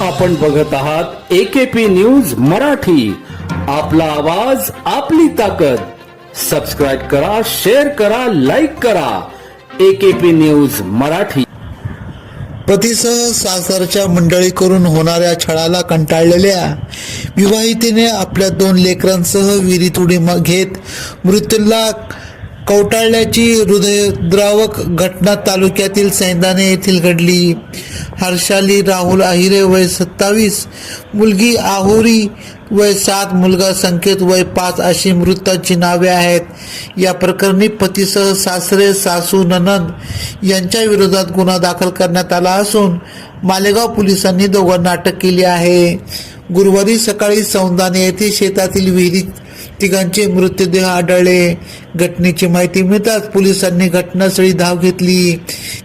आपण बघत आहात एकेपी न्यूज मराठी. आपला आवाज आपली ताकद. सबस्क्राईब करा शेअर करा लाईक करा. AKP news Marathi. पतीसह सासरच्या मंडळीकडून होणाऱ्या छळाला कंटाळलेल्या विवाहितेने आपल्या दोन लेकरांसह विहिरीत उडी घेत मृत्यूला कवटाळल्याची हृदयद्रावक घटना तालुक्यातील सैंदाने येथील घडली. हर्षाली राहुल आहिरे वय सत्तावीस मुलगी आहोरी वय सात मुलगा संकेत वय पाच अशी मृताची नावे आहेत. या प्रकरणी पतीसह सासरे सासू ननंद यांच्या विरोधात गुन्हा दाखल करण्यात आला असून मालेगाव पोलिसांनी दोघांना अटक केली आहे. गुरुवारी सकाळी सौंदाने येथे शेतातील विहिरीत तिघांचे मृतदेह आढळले. घटनेची माहिती मिळताच पोलिसांनी घटनास्थळी धाव घेतली.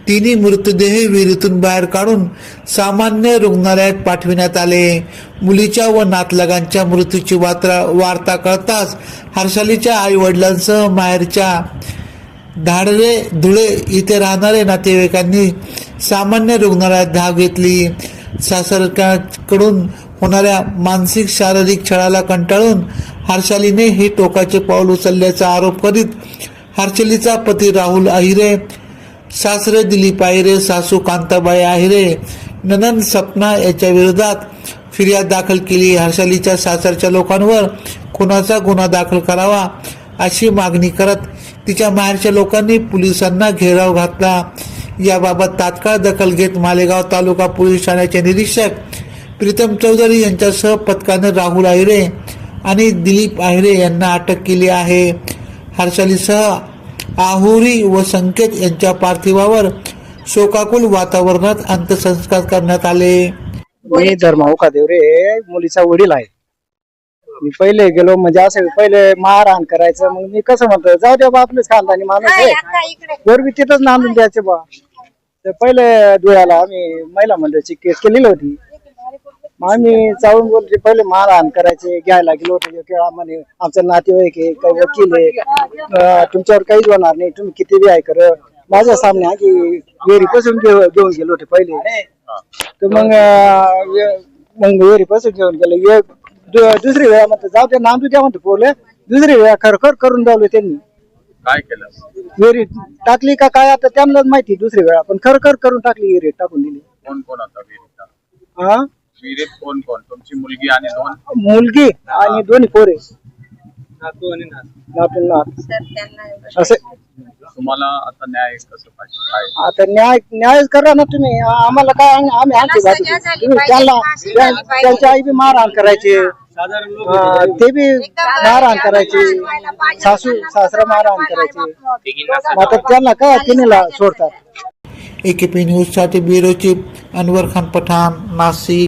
तिन्ही मृतदेह विहिरीतून बाहेर काढून सामान्य रुग्णालयात पाठविण्यात आले. मुलीच्या व नातलगांच्या मृत्यूची वार्ता वार्ता कळताच हर्षालीच्या आई वडिलांसह माहेरच्या धाडरे धुळे इथे राहणारे नातेवाईकांनी सामान्य रुग्णालयात धाव घेतली. सासरकडून होणाऱ्या मानसिक शारीरिक छळाला कंटाळून हर्षालीने हे टोकाचे पाऊल उचलल्याचा आरोप करीत हर्षालीचा पती राहुल अहिरे सासरे दिलीप आहिरे सासू कांताबाई आहिरे ननंद सपना याच्या विरोधात फिर्याद दाखल केली. हर्षालीच्या सासरच्या लोकांवर खुनाचा गुन्हा दाखल करावा अशी मागणी करत तिच्या माहेरच्या लोकांनी पोलिसांना घेराव घातला. याबाबत तात्काळ दखल घेत मालेगाव तालुका पोलीस ठाण्याचे निरीक्षक प्रीतम चौधरी यांच्यासह पथकाने राहुल आहिरे आणि दिलीप आहिरे यांना अटक केली आहे. हर्षालीसह आहुरी व संकेत यांच्या पार्थिवावर शोकाकुल वातावरणात अंत्यसंस्कार करण्यात आले. मी धर्माऊ देवरे? मुलीचा वडील आहे. मी पहिले गेलो म्हणजे असं पहिले मारहाण करायचं मग मी कसं म्हणतो जाऊ द्या बा आपलेच खानदानी माणूस आहे. तिथंच नांदून द्यायचे बा. तर पहिले धुळ्याला आम्ही महिला मंडळाची केस केलेली होती. आम्ही जाऊन बोलते पहिले मारहाण करायचे घ्यायला गेलो होतो किंवा म्हणे आमचं नातेवाईक आहे काही वकील आहे. तुमच्यावर काहीच होणार नाही तुम्ही किती बी आहे कर. माझ्या सामने आधी विहिरीपासून घेऊ- घेऊन गेलो होते पहिले. तर मग मग विहिरीपासून घेऊन गेलो. एक दु- दुसरी वेळा म्हणतो जाऊ द्या नांदू द्या म्हणतो पोरले दुसरी वेळा खरखर करून दावले त्यांनी. काय केलं? विहिरी टाकली का काय आता त्यांनाच माहिती दुसरी वेळा. पण खरखर करून टाकली विहिरीत टाकून दिली. कोण कोण विहिरीत हा विहिरीत कोण कोण तुमची मुलगी आणि दोन? मुलगी आणि दोन्ही पोरे. नातून नात. असे तुम्हाला आता न्याय कसं पाहिजे? काय? आता न्याय न्याय करा ना तुम्ही. आ- आम्हाला काय आम्ही आम्ही आमची. तुम्ही त्यांना त्या- त्यांची आई बी मारहाण करायचे. ते बी मारहाण करायचे. सासू सासरा मारहाण करायचे. आता त्यांना काय तिनेला सोडतात? एकेपी न्यूजसाठी ब्युरो चीफ अनवर खान पठाण नाशिक.